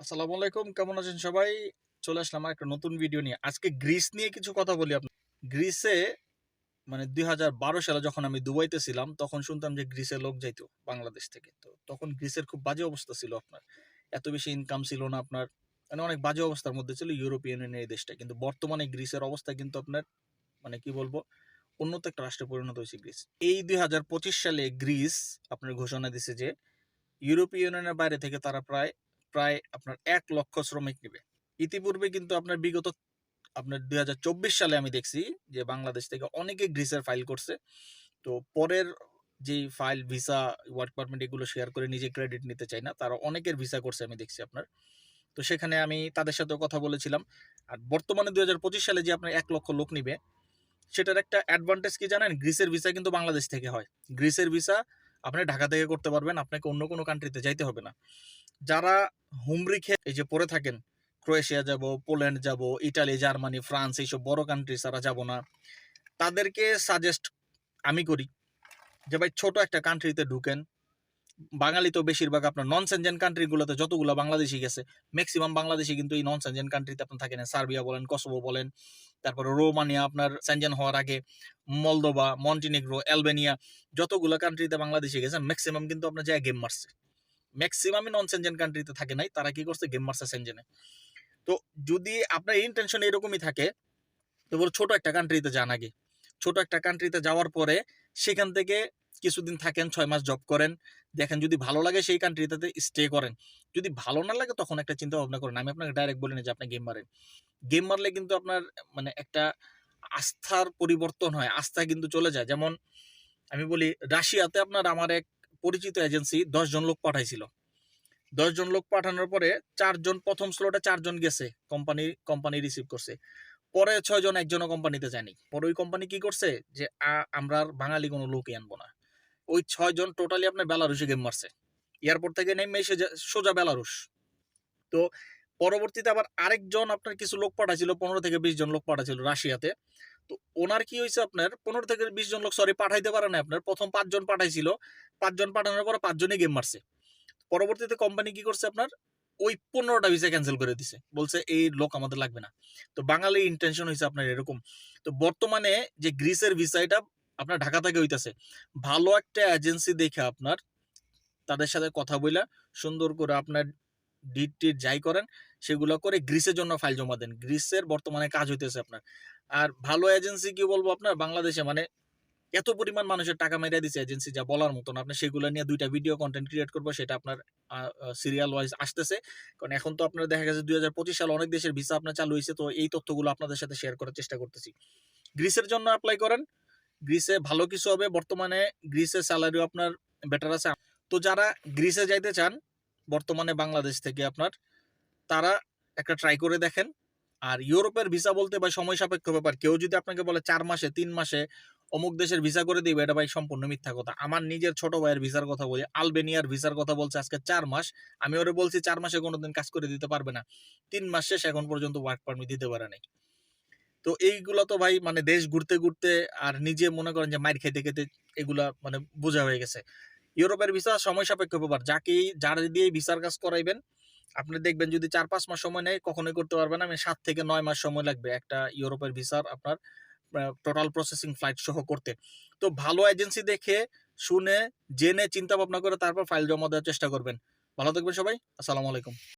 আসসালামু আলাইকুম, কেমন আছেন সবাই? চলে আসলাম একটা নতুন ভিডিও নিয়ে। আজকে গ্রিস নিয়ে কিছু কথা বলি আপনার। গ্রিসে মানে দু হাজার বারো সালে যখন আমি দুবাইতে ছিলাম, তখন শুনতাম যে গ্রিসে লোক যাইতো বাংলাদেশ থেকে। তো তখন গ্রিসের খুব বাজে অবস্থা ছিল আপনার। এত বেশি ইনকাম ছিল না আপনার। মানে অনেক বাজে অবস্থার মধ্যে ছিল ইউরোপিয়ান ইউনিয়নের এই দেশটা। কিন্তু বর্তমানে গ্রিসের অবস্থা কিন্তু আপনার মানে কি বলব, উন্নত একটা রাষ্ট্রে পরিণত হয়েছে গ্রিস এই দুই হাজার পঁচিশ সালে গ্রিস আপনার ঘোষণা দিছে যে ইউরোপীয় ইউনিয়নের বাইরে থেকে তারা প্রায় প্রায় আপনার এক লক্ষ শ্রমিক নেবে। ইতিপূর্বে কিন্তু আপনার বিগত, আপনার দু হাজার চব্বিশ সালে আমি দেখছি যে বাংলাদেশ থেকে অনেকে গ্রিসের ফাইল করছে। তো পরের যে ফাইল ভিসা ওয়ার্ক পারমিট এগুলো শেয়ার করে নিজে ক্রেডিট নিতে চাই না, তারা অনেকের ভিসা করছে আমি দেখছি আপনার। তো সেখানে আমি তাদের সাথে কথা বলেছিলাম। আর বর্তমানে দুই হাজার পঁচিশ সালে যে আপনার এক লক্ষ লোক নিবে, সেটার একটা অ্যাডভান্টেজ কি জানেন? গ্রিসের ভিসা কিন্তু বাংলাদেশ থেকে হয়। গ্রিসের ভিসা আপনি ঢাকা থেকে করতে পারবেন, আপনাকে অন্য কোনো কান্ট্রিতে যাইতে হবে না। যারা হুমরি খেয়ে এই যে পড়ে থাকেন, ক্রোয়েশিয়া যাব, পোল্যান্ড যাব, ইটালি, জার্মানি, ফ্রান্স, এইসব বড় কান্ট্রি তারা যাব না। তাদেরকে সাজেস্ট আমি করি যে, ভাই, ছোট একটা কান্ট্রিতে ঢুকেন। বাঙালি তো বেশিরভাগ আপনার নন সেনজেন কান্ট্রিগুলোতে যতগুলো বাংলাদেশি গেছে ম্যাক্সিমাম বাংলাদেশি কিন্তু এই নন সেনজেন কান্ট্রিতে আপনার থাকেন। সার্বিয়া বলেন, কসোভো বলেন, তারপরে রোমানিয়া আপনার সেনজেন হওয়ার আগে মলদোবা মন্টিনিগ্রো, অ্যালবেনিয়া, যতগুলো কান্ট্রিতে বাংলাদেশি গেছে ম্যাক্সিমাম কিন্তু আপনার যায় গেম মারছে। ম্যাক্সিমামই নন সেনজেন কান্ট্রিতে থাকে নাই, তারা কি করছে? গেম মারছে সেনজেনে তো যদি আপনার ইন্টেনশন এরকমই থাকে, তো বলো ছোট একটা কান্ট্রিতে যান আগে। ছোট একটা কান্ট্রিতে যাওয়ার পরে সেখান থেকে কিছুদিন থাকেন, ছয় মাস জব করেন। দেখেন যদি ভালো লাগে সেই কান্ট্রিটাতে স্টে করেন। যদি ভালো না লাগে তখন একটা চিন্তা ভাবনা করেন। আমি আপনাকে ডাইরেক্ট বলি না যে আপনি গেম মারেন। গেম মারলে কিন্তু আপনার মানে একটা আস্থার পরিবর্তন হয়, আস্থা কিন্তু চলে যায়। যেমন আমি বলি, রাশিয়াতে আপনার আমার এক পরিচিত এজেন্সি জন লোক পাঠাইছিল। জন লোক পাঠানোর পরে চারজন, প্রথম স্লটে চারজন গেছে কোম্পানি কোম্পানি রিসিভ করছে। পরে ছয়জন একজনও কোম্পানিতে যায়নি। পরে ওই কোম্পানি কি করছে যে আমরা বাঙালি কোনো লোকই আনব না। ওই ছয়জন টোটালি আপনার বেলারুশে গেম মারছে। এয়ারপোর্ট থেকে নেমে এসে সোজা বেলারুশ। তো পরবর্তীতে আবার আরেকজন আপনার কিছু লোক পাঠাইছিল, পনেরো থেকে বিশ জন লোক পাঠাইছিল রাশিয়াতে। তো ওনার কি হয়েছে আপনার? পনেরো থেকে বিশ জন লোক সরি পাঠাইতে পারে না আপনার। প্রথম পাঁচজন পাঠাইছিল। পাঁচজন পাঠানোর পরে পাঁচজনই গেম মারছে। পরবর্তীতে কোম্পানি কি করছে আপনার? ওই পনেরোটা ভিসা ক্যান্সেল করে দিছে। বলছে, এই লোক আমাদের লাগবে না। তো বাঙালি ইন্টেনশন হয়েছে আপনার এরকম। তো বর্তমানে যে গ্রিসের ভিসা এটা আপনার ঢাকা থেকে হইতাছে, ভালো একটা এজেন্সি দেখে আপনার তাদের সাথে কথা বইলা সুন্দর করে আপনার ডিট টিট যাই করেন, সেগুলো করে গ্রিসের জন্য ফাইল জমা দেন। গ্রিসের বর্তমানে কাজ হইতেছে আপনার। আর ভালো এজেন্সি কি বলব আপনার? বাংলাদেশে মানে এত পরিমাণ মানুষের টাকা মেরে দিচ্ছে এজেন্সি যা বলার মতন। আপনি সেগুলো নিয়ে দুইটা ভিডিও কন্টেন্ট ক্রিয়েট করব, সেটা আপনার সিরিয়াল ওয়াইজ আসতেছে। কারণ এখন তো আপনার দেখা গেছে দুই হাজার পঁচিশ সালে অনেক দেশের ভিসা আপনার চালু হয়েছে তো এই তথ্যগুলো আপনাদের সাথে শেয়ার করার চেষ্টা করতেছি। গ্রিসের জন্য অ্যাপ্লাই করেন। গ্রিসে ভালো কিছু হবে। বর্তমানে গ্রিসের স্যালারিও আপনার বেটার আছে। তো যারা গ্রিসে যাইতে চান বর্তমানে বাংলাদেশ থেকে আপনার, তারা একটা ট্রাই করে দেখেন। আর ইউরোপের ভিসা বলতে ভাই সময় সাপেক্ষ ব্যাপার। কেউ যদি আপনাকে বলে চার মাসে, তিন মাসে অমুক দেশের ভিসা করে দিবে, এটা ভাই সম্পূর্ণ মিথ্যা কথা। আমার নিজের ছোট ভাইয়ের ভিসার কথা বলি, আলবেনিয়ার ভিসার কথা বলছে আজকে চার মাস। আমি ওরে বলছি চার মাসে কোনোদিন কাজ করে দিতে পারবে না। তিন মাস শেষ, এখন পর্যন্ত ওয়ার্ক পারমিট দিতে পারে নাই। তো এইগুলো তো ভাই মানে দেশ ঘুরতে ঘুরতে আর নিজে মনে করেন যে মাইর খেতে খেতে এগুলা মানে বোঝা হয়ে গেছে। ইউরোপের ভিসা সময় সাপেক্ষ ব্যাপার। যাকেই যার দিয়ে ভিসার কাজ করাইবেন, আপনি দেখবেন যদি চার পাঁচ মাস সময় নেয়, কখনোই করতে পারবেন আমি সাত থেকে নয় মাস সময় লাগবে একটা ইউরোপের ভিসার আপনার টোটাল প্রসেসিং ফ্লাইট সহ করতে। তো ভালো এজেন্সি দেখে, শুনে, জেনে চিন্তা ভাবনা করে তারপর ফাইল জমা দেওয়ার চেষ্টা করবেন। ভালো থাকবেন সবাই। আসসালামু আলাইকুম।